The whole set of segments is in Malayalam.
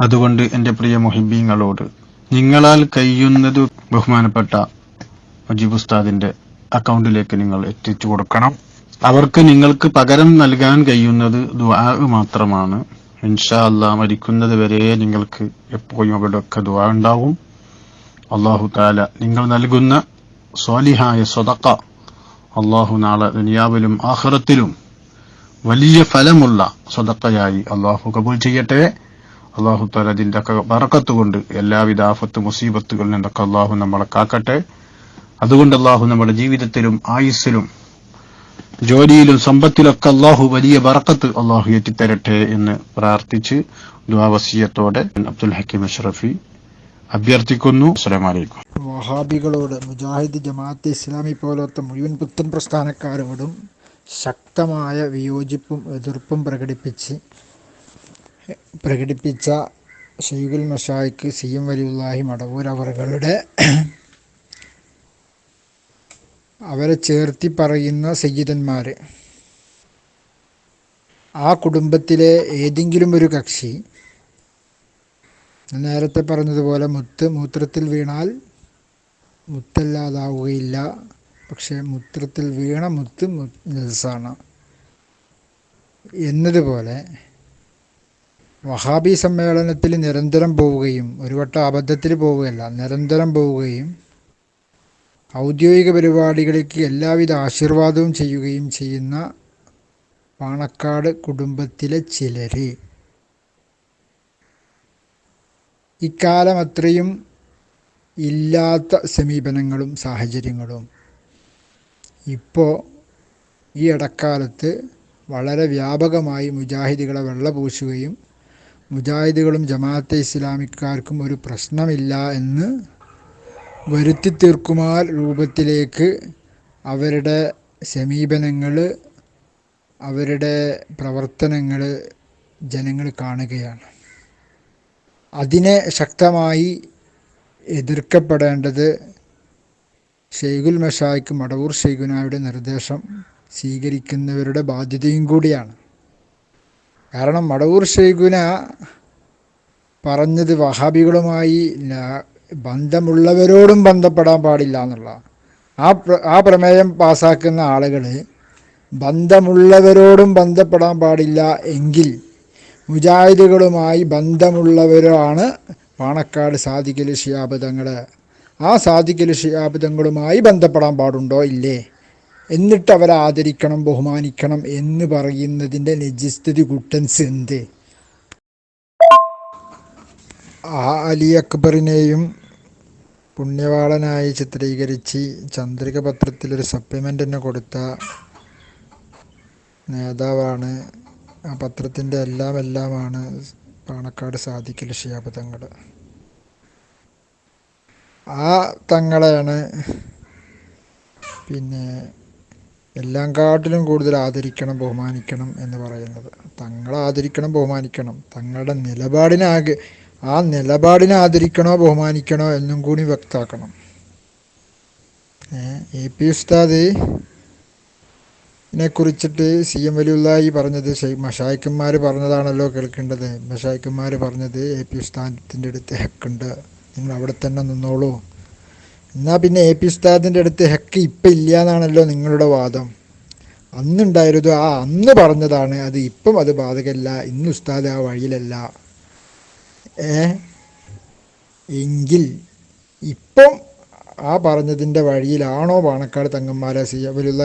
അതുകൊണ്ട് എന്റെ പ്രിയ മൊഹിബീങ്ങളോട് നിങ്ങളാൽ കഴിയുന്നത് ബഹുമാനപ്പെട്ട മുജീബ് ഉസ്താദിന്റെ അക്കൗണ്ടിലേക്ക് നിങ്ങൾ എത്തിച്ചു കൊടുക്കണം. അവർക്ക് നിങ്ങൾക്ക് പകരം നൽകാൻ കഴിയുന്നത് ദുആ മാത്രമാണ്. ഇൻഷാ അല്ലാ മരിക്കുന്നത് വരെ നിങ്ങൾക്ക് എപ്പോഴും അവിടെയൊക്കെ ദുആ ഉണ്ടാവും. അള്ളാഹു താല നിങ്ങൾ നൽകുന്ന സ്വാലിഹായ സ്വതക്ക അള്ളാഹു നാളെ ദുനിയാവിലും ആഹ്റത്തിലും വലിയ ഫലമുള്ള സ്വതക്കയായി അള്ളാഹു കബൂൽ ചെയ്യട്ടെ. അള്ളാഹു താല അതിന്റെ ഒക്കെ കൊണ്ട് എല്ലാവിധ ആഫത്ത് മുസീബത്തുകളിൽ നിന്നൊക്കെ അള്ളാഹു നമ്മളെ കാക്കട്ടെ. അതുകൊണ്ട് അള്ളാഹു നമ്മുടെ ജീവിതത്തിലും ആയുസ്സിലും ജോലിയിലും സമ്പത്തിലൊക്കെ അള്ളാഹു വലിയ വറക്കത്ത് അള്ളാഹു എത്തിത്തരട്ടെ എന്ന് പ്രാർത്ഥിച്ച് ദ്വാവസീയത്തോടെ അബ്ദുൽ ഹക്കീം അഷ്റഫി അഭ്യർത്ഥിക്കുന്നു. അസ്സലാമു അലൈക്കും. വഹാബികളോട് മുജാഹിദ് ജമാഅത്ത് ഇസ്ലാമി പോലത്തെ മുഴുവൻ പുത്തൻ പ്രസ്ഥാനക്കാരോടും ശക്തമായ വിയോജിപ്പും എതിർപ്പും പ്രകടിപ്പിച്ച് പ്രകടിപ്പിച്ച ഷെയ്ഖുൽ മഷായിക്ക് സി എം വലിയുല്ലാഹി മടവൂർ അവറുകളുടെ അവരെ ചേർത്തി പറയുന്ന സയ്യിദന്മാർ. ആ കുടുംബത്തിലെ ഏതെങ്കിലും ഒരു കക്ഷി നേരത്തെ പറഞ്ഞതുപോലെ മുത്ത് മൂത്രത്തിൽ വീണാൽ മുത്തല്ലാതാവുകയില്ല. പക്ഷേ മൂത്രത്തിൽ വീണ മുത്ത് നസാണ് എന്നതുപോലെ വഹാബി സമ്മേളനത്തിൽ നിരന്തരം പോവുകയും ഒരു വട്ടം അബദ്ധത്തിൽ പോവുകയല്ല നിരന്തരം പോവുകയും ഔദ്യോഗിക പരിപാടികളിലേക്ക് എല്ലാവിധ ആശീർവാദവും ചെയ്യുകയും ചെയ്യുന്ന പാണക്കാട് കുടുംബത്തിലെ ചിലർ ഇക്കാലം അത്രയും ഇല്ലാത്ത സമീപനങ്ങളും സാഹചര്യങ്ങളും. ഇപ്പോൾ ഈ ഇടക്കാലത്ത് വളരെ വ്യാപകമായി മുജാഹിദികളെ വെള്ളപൂശുകയും മുജാഹിദുകളും ജമാഅത്തെ ഇസ്ലാമിക്കാർക്കും ഒരു പ്രശ്നമില്ല എന്ന് വരുത്തി തീർക്കുമാർ രൂപത്തിലേക്ക് അവരുടെ സമീപനങ്ങൾ അവരുടെ പ്രവർത്തനങ്ങൾ ജനങ്ങൾ കാണുകയാണ്. അതിനെ ശക്തമായി എതിർക്കപ്പെടേണ്ടത് ഷെയ്ഖുൽ മഷായിക്ക് മടവൂർ ഷെയ്ഖുനായുടെ നിർദ്ദേശം സ്വീകരിക്കുന്നവരുടെ ബാധ്യതയും കൂടിയാണ്. കാരണം മടവൂർ ഷെയ്ഖുന പറഞ്ഞത് വഹാബികളുമായി ബന്ധമുള്ളവരോടും ബന്ധപ്പെടാൻ പാടില്ല എന്നുള്ള. ആ ആ പ്രമേയം പാസ്സാക്കുന്ന ആളുകൾ ബന്ധമുള്ളവരോടും ബന്ധപ്പെടാൻ പാടില്ല എങ്കിൽ മുജാഹിദുകളുമായി ബന്ധമുള്ളവരാണ് പാണക്കാട് സാധിക്കൽ ഷിയാബ് ആ സാധിക്കൽ ഷിയാബ് തങ്ങളുമായി ബന്ധപ്പെടാൻ പാടുണ്ടോ? ഇല്ലേ? എന്നിട്ട് അവരെ ആദരിക്കണം ബഹുമാനിക്കണം എന്ന് പറയുന്നതിന്റെ നിജസ്ഥിതി കുട്ടൻസ് എന്ത്? ആ അലി അക്ബറിനെയും പുണ്യവാളനായി ചിത്രീകരിച്ച് ചന്ദ്രിക പത്രത്തിലൊരു സപ്ലിമെന്റ് തന്നെ കൊടുത്ത നേതാവാണ്. ആ പത്രത്തിന്റെ എല്ലാം എല്ലാമാണ് പാണക്കാട് സാധിക്കൽ ഷിയാബ് ആ തങ്ങളെയാണ് പിന്നെ എല്ലാം കാട്ടിലും കൂടുതൽ ആദരിക്കണം ബഹുമാനിക്കണം എന്ന് പറയുന്നത്. തങ്ങളെ ആദരിക്കണം ബഹുമാനിക്കണം. തങ്ങളുടെ നിലപാടിനാകെ ആ നിലപാടിനെ ആദരിക്കണോ ബഹുമാനിക്കണോ എന്നും കൂടി വ്യക്തമാക്കണം. എ പി ഉസ്താദ് കുറിച്ചിട്ട് സി എം വലിയുള്ളായി പറഞ്ഞത് മഷായിക്കന്മാർ പറഞ്ഞതാണല്ലോ കേൾക്കേണ്ടത്. മഷായിക്കന്മാർ പറഞ്ഞത് എ പി ഉസ്താദിന്റെ അടുത്ത് ഹെക്കുണ്ട്. നിങ്ങൾ അവിടെ തന്നെ നിന്നോളൂ. എന്നാൽ പിന്നെ എ പി ഉസ്താദിന്റെ അടുത്ത് ഹെക്ക് ഇപ്പം ഇല്ല എന്നാണല്ലോ നിങ്ങളുടെ വാദം. അന്നുണ്ടായിരുന്നു ആ അന്ന് പറഞ്ഞതാണ് അത് ഇപ്പം അത് ബാധകമല്ല ഇന്ന് ഉസ്താദ് ആ വഴിയിലല്ല. ഏ? എങ്കിൽ ഇപ്പം ആ പറഞ്ഞതിന്റെ വഴിയിലാണോ പാണക്കാട് തങ്ങന്മാരെ സി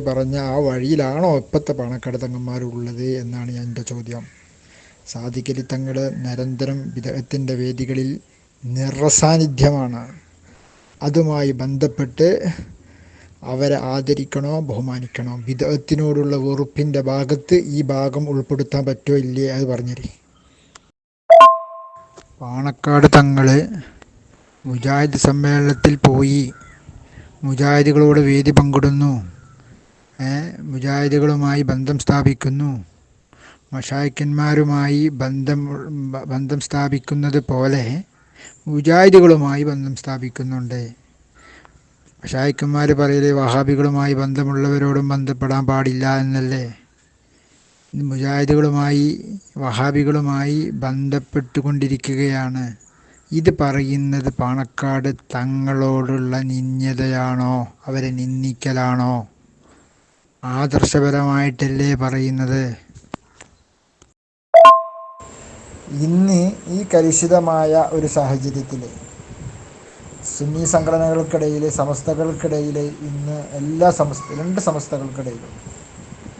പറഞ്ഞ ആ വഴിയിലാണോ ഇപ്പോഴത്തെ പാണക്കാട് തങ്ങന്മാരുള്ളത് എന്നാണ് എന്റെ ചോദ്യം. സാധിക്കലി തങ്ങൾ നിരന്തരം വിദഗ്ധത്തിന്റെ വേദികളിൽ നിറസാന്നിധ്യമാണ്. അതുമായി ബന്ധപ്പെട്ട് അവരെ ആദരിക്കണോ ബഹുമാനിക്കണോ? വിധത്തിനോടുള്ള വെറുപ്പിന്റെ ഭാഗത്ത് ഈ ഭാഗം ഉൾപ്പെടുത്താൻ പറ്റുമോ ഇല്ലേ അത് പറഞ്ഞേ പാണക്കാട് തങ്ങൾ മുജാഹിദ് സമ്മേളനത്തിൽ പോയി മുജാഹിദുകളോട് വേദി പങ്കിടുന്നു. മുജാഹിദുകളുമായി ബന്ധം സ്ഥാപിക്കുന്നു. മഷായിക്കന്മാരുമായി ബന്ധം ബന്ധം സ്ഥാപിക്കുന്നത് പോലെ മുജാഹിദുകളുമായി ബന്ധം സ്ഥാപിക്കുന്നുണ്ട്. ഷായിക്കന്മാർ പറയലെ വഹാബികളുമായി ബന്ധമുള്ളവരോടും ബന്ധപ്പെടാൻ പാടില്ല എന്നല്ലേ? മുജാഹിദുകളുമായി വഹാബികളുമായി ബന്ധപ്പെട്ടുകൊണ്ടിരിക്കുകയാണ്. ഇത് പറയുന്നത് പാണക്കാട് തങ്ങളോടുള്ള നിന്യതയാണോ അവരെ നിന്ദിക്കലാണോ? ആദർശപരമായിട്ടല്ലേ പറയുന്നത്? ഇന്ന് ഈ കലുഷിതമായ ഒരു സാഹചര്യത്തിൽ സുന്നി സംഘടനകൾക്കിടയിൽ സമസ്തകൾക്കിടയിൽ ഇന്ന് എല്ലാ സമസ്ത രണ്ട് സമസ്തകൾക്കിടയിലും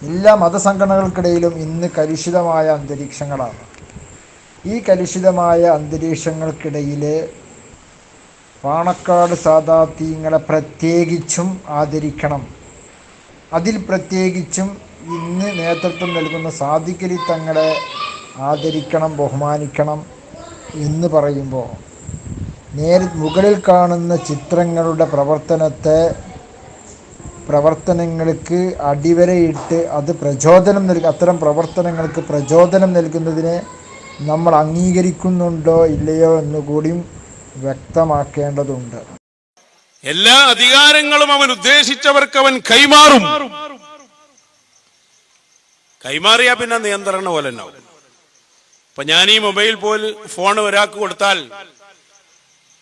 എല്ലാ മതസംഘടനകൾക്കിടയിലും ഇന്ന് കലുഷിതമായ അന്തരീക്ഷങ്ങളാണ്. ഈ കലുഷിതമായ അന്തരീക്ഷങ്ങൾക്കിടയിൽ പാണക്കാട് സാധാർത്ഥ്യങ്ങളെ പ്രത്യേകിച്ചും ആദരിക്കണം. അതിൽ പ്രത്യേകിച്ചും ഇന്ന് നേതൃത്വം നൽകുന്ന സാധിക്കലി തങ്ങളെ ആദരിക്കണം ബഹുമാനിക്കണം എന്ന് പറയുമ്പോൾ നേരി മുകളിൽ കാണുന്ന ചിത്രങ്ങളുടെ പ്രവർത്തനത്തെ പ്രവർത്തനങ്ങൾക്ക് അടിവരയിട്ട് അത് പ്രചോദനം നൽകി അത്തരം പ്രവർത്തനങ്ങൾക്ക് പ്രചോദനം നൽകുന്നതിനെ നമ്മൾ അംഗീകരിക്കുന്നുണ്ടോ ഇല്ലയോ എന്ന് കൂടിയും വ്യക്തമാക്കേണ്ടതുണ്ട്. എല്ലാ അധികാരങ്ങളും അവൻ ഉദ്ദേശിച്ചവർക്ക് അവൻ കൈമാറും. കൈമാറിയാ പിന്നെ നിയന്ത്രണ പോലെ ഉണ്ടാവും. ഇപ്പൊ ഞാൻ ഈ മൊബൈൽ പോലെ ഫോൺ ഒരാൾക്ക് കൊടുത്താൽ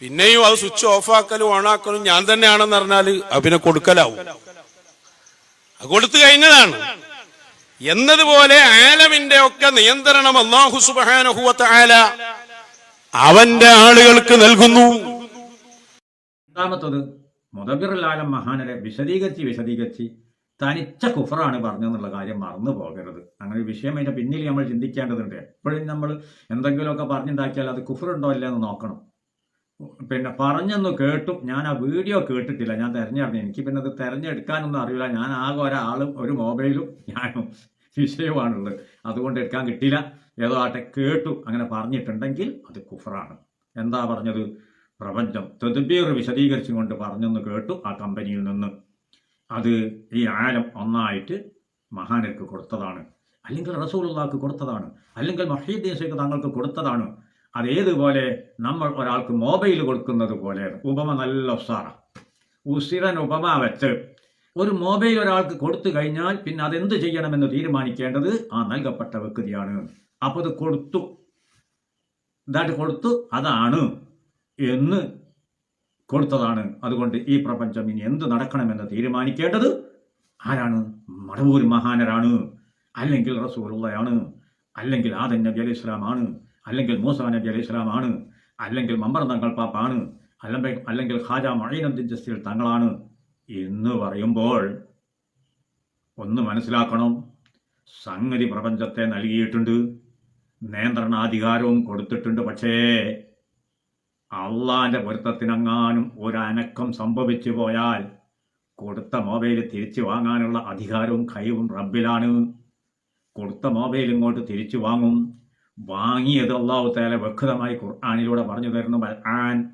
പിന്നെയും അത് സ്വിച്ച് ഓഫ് ആക്കലും ഓണാക്കലും ഞാൻ തന്നെയാണെന്ന് പറഞ്ഞാൽ അത് കൊടുക്കലാവും. അത് കൊടുത്തു കഴിഞ്ഞതാണ്. എന്നതുപോലെ ആലമിന്റെ ഒക്കെ നിയന്ത്രണം അള്ളാഹു സുബാനഹുവത്ത ആല അവന്റെ ആളുകൾക്ക് നൽകുന്നു. രണ്ടാമത്തത് മുതബിറുലാലം മഹാനരെ വിശദീകരിച്ച് വിശദീകരിച്ച് തനിച്ച കുഫറാണ് പറഞ്ഞെന്നുള്ള കാര്യം മറന്നു പോകരുത്. അങ്ങനെ ഒരു വിഷയം അതിന്റെ പിന്നിൽ നമ്മൾ ചിന്തിക്കേണ്ടതുണ്ട്. എപ്പോഴും നമ്മൾ എന്തെങ്കിലുമൊക്കെ പറഞ്ഞുണ്ടാക്കിയാൽ അത് കുഫറുണ്ടോ എന്ന് നോക്കണം. പിന്നെ പറഞ്ഞെന്ന് കേട്ടും ഞാൻ ആ വീഡിയോ കേട്ടിട്ടില്ല. ഞാൻ തിരഞ്ഞെടുത്തു. എനിക്ക് പിന്നെ അത് തിരഞ്ഞെടുക്കാനൊന്നും അറിയില്ല. ഞാൻ ആകെ ഒരാളും ഒരു മൊബൈലും ഞാനും വിഷയമാണുള്ളത്. അതുകൊണ്ട് എടുക്കാൻ കിട്ടിയില്ല. ഏതോ ആട്ടെ കേട്ടു. അങ്ങനെ പറഞ്ഞിട്ടുണ്ടെങ്കിൽ അത് കുഫറാണ്. എന്താ പറഞ്ഞത്? പ്രപഞ്ചം. തെതുബീർ വിശദീകരിച്ചുകൊണ്ട് പറഞ്ഞെന്ന് കേട്ടു ആ കമ്പനിയിൽ നിന്ന്. അത് ഈ ആലം ഒന്നായിട്ട് മഹാനക്ക് കൊടുത്തതാണ്. അല്ലെങ്കിൽ റസൂലുള്ളാക്ക് കൊടുത്തതാണ്. അല്ലെങ്കിൽ മഹീദ്ദീൻ ഷെയ്ഖ് തങ്ങൾക്ക് കൊടുത്തതാണ്. അതേതുപോലെ നമ്മൾ ഒരാൾക്ക് മൊബൈൽ കൊടുക്കുന്നത് പോലെ. ഉപമ നല്ല ഉസാറ. ഉസിറൻ ഉപമ വെച്ച് ഒരു മൊബൈൽ ഒരാൾക്ക് കൊടുത്തു കഴിഞ്ഞാൽ പിന്നെ അതെന്ത് ചെയ്യണമെന്ന് തീരുമാനിക്കേണ്ടത് ആ നൽകപ്പെട്ട വ്യക്തിയാണ്. അപ്പോൾ അത് കൊടുത്തു. ഇതായിട്ട് കൊടുത്തു. അതാണ് എന്ന് കൊടുത്തതാണ്. അതുകൊണ്ട് ഈ പ്രപഞ്ചം ഇനി എന്ത് നടക്കണമെന്ന് തീരുമാനിക്കേണ്ടത് ആരാണ്? മടവൂർ മഹാനരാണ്. അല്ലെങ്കിൽ റസൂലുള്ളയാണ്. അല്ലെങ്കിൽ ആദൻ നബി അലൈഹി ഇസ്ലാമാണ് അല്ലെങ്കിൽ മൂസ നബി അലൈഹി ഇസ്ലാമാണ് അല്ലെങ്കിൽ മമ്പർ തങ്ങൾ പാപ്പാണ്. അല്ലെങ്കിൽ അല്ലെങ്കിൽ ഖാജ മഴീനുദ്ദീൻ ജസ്റ്റിൽ തങ്ങളാണ്. എന്ന് പറയുമ്പോൾ ഒന്ന് മനസ്സിലാക്കണം. സംഗതി പ്രപഞ്ചത്തെ നൽകിയിട്ടുണ്ട്. നിയന്ത്രണാധികാരവും കൊടുത്തിട്ടുണ്ട്. പക്ഷേ അള്ളാന്റെ പൊരുത്തത്തിനെങ്ങാനും ഒരനക്കം സംഭവിച്ചു പോയാൽ കൊടുത്ത മൊബൈൽ തിരിച്ചു വാങ്ങാനുള്ള അധികാരവും കഴിവും റബ്ബിലാണ്. കൊടുത്ത മൊബൈൽ ഇങ്ങോട്ട് തിരിച്ചു വാങ്ങും. വാങ്ങിയത് അള്ളാഹു തേല വ്യക്തമായി ഖുർആാനിലൂടെ പറഞ്ഞു തരുന്നു. ആൻ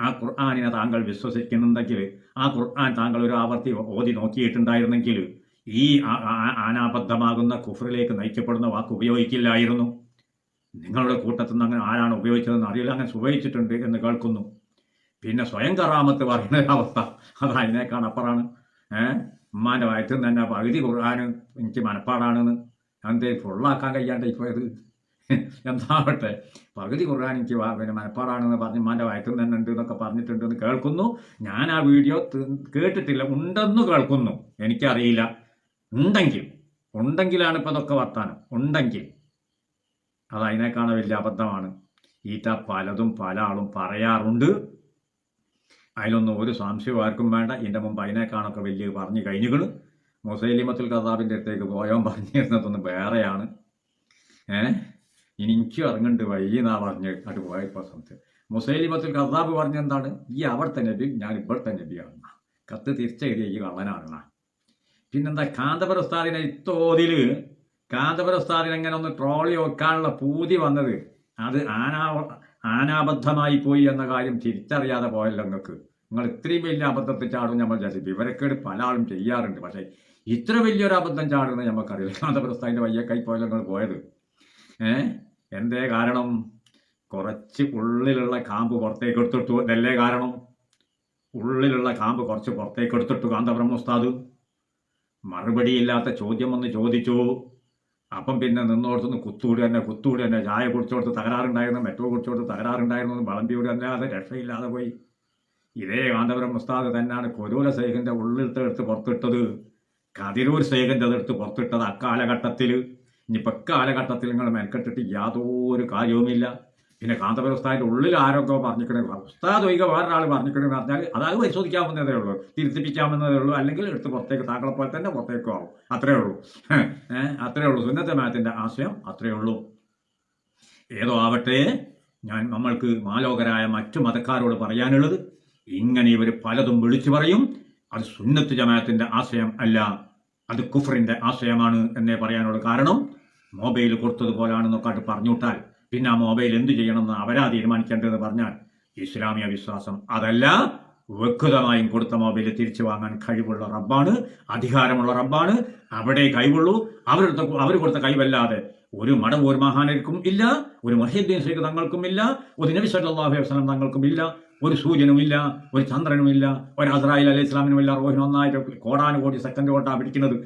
ആ ഖുർആാനിനെ താങ്കൾ വിശ്വസിക്കുന്നുണ്ടെങ്കിൽ ആ ഖുർആൻ താങ്കൾ ഒരു ആവർത്തി ഓതി നോക്കിയിട്ടുണ്ടായിരുന്നെങ്കിൽ ഈ അനാബദ്ധമാകുന്ന കുഫറിലേക്ക് നയിക്കപ്പെടുന്ന വാക്ക് ഉപയോഗിക്കില്ലായിരുന്നു. നിങ്ങളുടെ കൂട്ടത്തിൽ നിന്ന് അങ്ങനെ ആരാണ് ഉപയോഗിച്ചതെന്ന് അറിയില്ല. അങ്ങനെ ഉപയോഗിച്ചിട്ടുണ്ട് എന്ന് കേൾക്കുന്നു. പിന്നെ സ്വയം കറാമത്ത് പറയുന്ന അവസ്ഥ. അത് അതിനേക്കാൾ അപ്പുറമാണ്. ഏഹ് ഉമ്മാന്റെ വയറ്റിൽ നിന്ന് തന്നെ പകുതി ഖുർആൻ എനിക്ക് മനപ്പാടാണെന്ന്. എന്തേ ഫുള്ളാക്കാൻ കഴിയാണ്ട് ഇപ്പോൾ ഇത് എന്താവട്ടെ? പകുതി ഖുർആൻ എനിക്ക് പിന്നെ മനപ്പാടാണെന്ന് പറഞ്ഞ് ഉമ്മാന്റെ വയറ്റിൽ തന്നെ ഉണ്ട് എന്നൊക്കെ പറഞ്ഞിട്ടുണ്ടെന്ന് കേൾക്കുന്നു. ഞാൻ ആ വീഡിയോ കേട്ടിട്ടില്ല. ഉണ്ടെന്ന് കേൾക്കുന്നു. എനിക്കറിയില്ല. ഉണ്ടെങ്കിൽ. ഉണ്ടെങ്കിലാണ് ഇപ്പൊ ഇതൊക്കെ വർത്താനം. ഉണ്ടെങ്കിൽ. അത് അതിനേക്കാണ് വലിയ അബദ്ധമാണ്. ഈറ്റ പലതും പല ആളും പറയാറുണ്ട്. അതിലൊന്നും ഒരു സംശയവും ആർക്കും വേണ്ട. ഇതിന്റെ മുമ്പ് അതിനേക്കാണൊക്കെ വലിയ പറഞ്ഞു കഴിഞ്ഞുകൾ മുസൈലിമത്തുൽ കസാബിന്റെ അടുത്തേക്ക് പോയവൻ പറഞ്ഞിരുന്നതൊന്നും വേറെയാണ്. ഏ? ഇനി എനിക്ക് ഇറങ്ങണ്ട് വഴി എന്നാ പറഞ്ഞ് അത് പോയപ്പോൾ സംശയം. മുസൈലിമത്തുൽ കസാബ് പറഞ്ഞെന്താണ് ഈ അവിടുത്തെ നബി ഞാൻ ഇവിടുത്തെ നബിയാണ്. കത്ത് തിരിച്ചെഴുതിയ ഈ കള്ളനാണ് പിന്നെന്താ കാന്തപുരസ്ഥാനിനെ ഇത്തോതിൽ എങ്ങനെ ഒന്ന് ട്രോളി വെക്കാനുള്ള പൂതി വന്നത്? അത് ആനാ ആനാബദ്ധമായി പോയി എന്ന കാര്യം തിരിച്ചറിയാതെ പോയല്ലോ നിങ്ങൾക്ക്. നിങ്ങൾ ഇത്രയും വലിയ അബദ്ധത്തിൽ ചാടും നമ്മൾ വിചാരിച്ചു വിവരക്കേട് പല ആളും ചെയ്യാറുണ്ട്. പക്ഷേ ഇത്ര വലിയൊരു അബദ്ധം ചാടുന്നത് നമുക്കറിയില്ല. കാന്തപുരസ്ഥാനിന്റെ വയ്യക്കായി പോയല്ലോ നിങ്ങൾ പോയത്. ഏ? എന്തേ കാരണം? കുറച്ച് ഉള്ളിലുള്ള കാമ്പ് പുറത്തേക്ക് എടുത്തിട്ടു. അല്ലേ കാരണം? ഉള്ളിലുള്ള കാമ്പ് കുറച്ച് പുറത്തേക്ക് എടുത്തിട്ടു കാന്തപുരം ഉസ്താദ്. മറുപടിയില്ലാത്ത ചോദ്യം ഒന്ന് ചോദിച്ചു. അപ്പം പിന്നെ നിന്നോടത്തുനിന്ന് കുത്തൂടി തന്നെ കുത്തൂടി തന്നെ ചായ കുടിച്ചോടത്ത് തകരാറുണ്ടായിരുന്നു മെട്രോ കുടിച്ചോടത്ത് തകരാറുണ്ടായിരുന്നു വളമ്പിയോട് അല്ലാതെ രക്ഷയില്ലാതെ പോയി. ഇതേ കാന്തപുരം ഉസ്താദ് തന്നെയാണ് കൊരൂല സൈഖിന്റെ ഉള്ളിലത്തെ എടുത്ത് പുറത്തിട്ടത്. കതിരൂർ സൈഖിന്റെ അതെടുത്ത് പുറത്തിട്ടത് അക്കാലഘട്ടത്തിൽ ഇനിയിപ്പോൾ കാലഘട്ടത്തിൽ നിങ്ങൾ മെനക്കെട്ടിട്ട് യാതൊരു കാര്യവുമില്ല. പിന്നെ കാന്തപുര ഉസ്താദിന്റെ ഉള്ളിൽ ആരൊക്കെ പറഞ്ഞിക്കണേ ഉസ്താദ് ഒഴികെ വേറൊരാൾ പറഞ്ഞിക്കണെന്ന് പറഞ്ഞാൽ അതായത് പരിശോധിക്കാവുന്നതേ ഉള്ളൂ. തിരുത്തിപ്പിക്കാവുന്നതേ ഉള്ളൂ. അല്ലെങ്കിൽ എടുത്ത് പുറത്തേക്ക് താങ്കളെ പോലെ തന്നെ പുറത്തേക്കും ആവും. അത്രേ ഉള്ളൂ. അത്രേ ഉള്ളൂ. സുന്നത്ത മാത്തിന്റെ ആശയം അത്രേ ഉള്ളൂ. ഏതോ ആവട്ടെ ഞാൻ നമ്മൾക്ക് മാലോകരായ മറ്റു മതക്കാരോട് പറയാനുള്ളത് ഇങ്ങനെ ഇവർ പലതും വിളിച്ചു പറയും. അത് സുന്നത്ത് ജമാത്തിന്റെ ആശയം അല്ല അത് കുഫറിന്റെ ആശയമാണ് എന്നേ പറയാനുള്ള കാരണം. മൊബൈൽ കൊടുത്തതുപോലാണെന്നൊക്കെ അത് പറഞ്ഞുവിട്ടാൽ പിന്നെ ആ മൊബൈൽ എന്ത് ചെയ്യണമെന്ന് അവരാ തീരുമാനിക്കേണ്ടതെന്ന് പറഞ്ഞാൽ ഇസ്ലാമിക വിശ്വാസം അതല്ല വ്യക്തമായും കൊടുത്ത മൊബൈൽ തിരിച്ചു വാങ്ങാൻ കഴിവുള്ള റബ്ബാണ് അധികാരമുള്ള റബ്ബാണ് അവിടെ കഴിവുള്ളൂ. അവരെടുത്ത അവർ കൊടുത്ത കഴിവല്ലാതെ ഒരു മടം ഒരു മഹാനർക്കും ഇല്ല ഒരു മഹീദ്ദീൻ ശ്രീക്ക് തങ്ങൾക്കും ഇല്ല ഒരു നബി അലൈഹി വസല്ലം തങ്ങൾക്കും ഇല്ല ഒരു സൂര്യനുമില്ല ഒരു ചന്ദ്രനുമില്ല ഒരു അസ്രായിൽ അലൈഹി ഇസ്ലാമിനും ഇല്ല റോഹിൻ ഒന്നായിട്ട് കോടാനുകോടി സെക്കൻഡ് കൊണ്ടാ പിടിക്കുന്നത്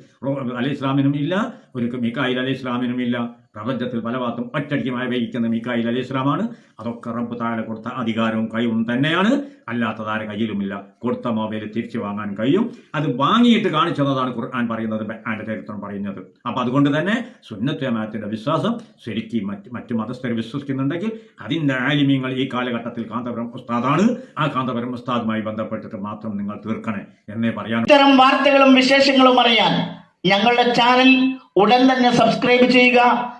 അലൈഹി ഇസ്ലാമിനും ഇല്ല ഒരു മിക്കായിൽ അലൈഹി ഇസ്ലാമിനും ഇല്ല പ്രപഞ്ചത്തിൽ പല ഭാഗത്തും ഒറ്റയ്ക്ക് മഴ പെയ്യിക്കുന്ന മിക്കായിൽ അലൈഹി ഇസ്ലാമാണ് അതൊക്കെ റബ്ബ് താഴെ കൊടുത്ത അധികാരവും കഴിവും തന്നെയാണ്. അല്ലാത്തത് ആരെ കയ്യിലുമില്ല. കൊടുത്ത മൊബൈൽ തിരിച്ചു വാങ്ങാൻ കഴിയും. അത് വാങ്ങിയിട്ട് കാണിച്ചതാണ് ഖുർആൻ പറയുന്നത് ആന്റെ ചരിത്രം പറയുന്നത്. അപ്പൊ അതുകൊണ്ട് തന്നെ സുന്നത്തമാത്തിന്റെ വിശ്വാസം ശരിക്കും മറ്റ് മറ്റു മതസ്ഥർ വിശ്വസിക്കുന്നുണ്ടെങ്കിൽ അതിന്റെ ആലിമ്യങ്ങൾ ഈ കാലഘട്ടത്തിൽ കാന്തപുരം ഉസ്താദാണ്. ആ കാന്തപുരം ഉസ്താദുമായി ബന്ധപ്പെട്ടിട്ട് മാത്രം നിങ്ങൾ തീർക്കണേ എന്നേ പറയാൻ ഇത്തരം വാർത്തകളും വിശേഷങ്ങളും അറിയാൻ ഞങ്ങളുടെ ചാനൽ ഉടൻ തന്നെ സബ്സ്ക്രൈബ് ചെയ്യുക.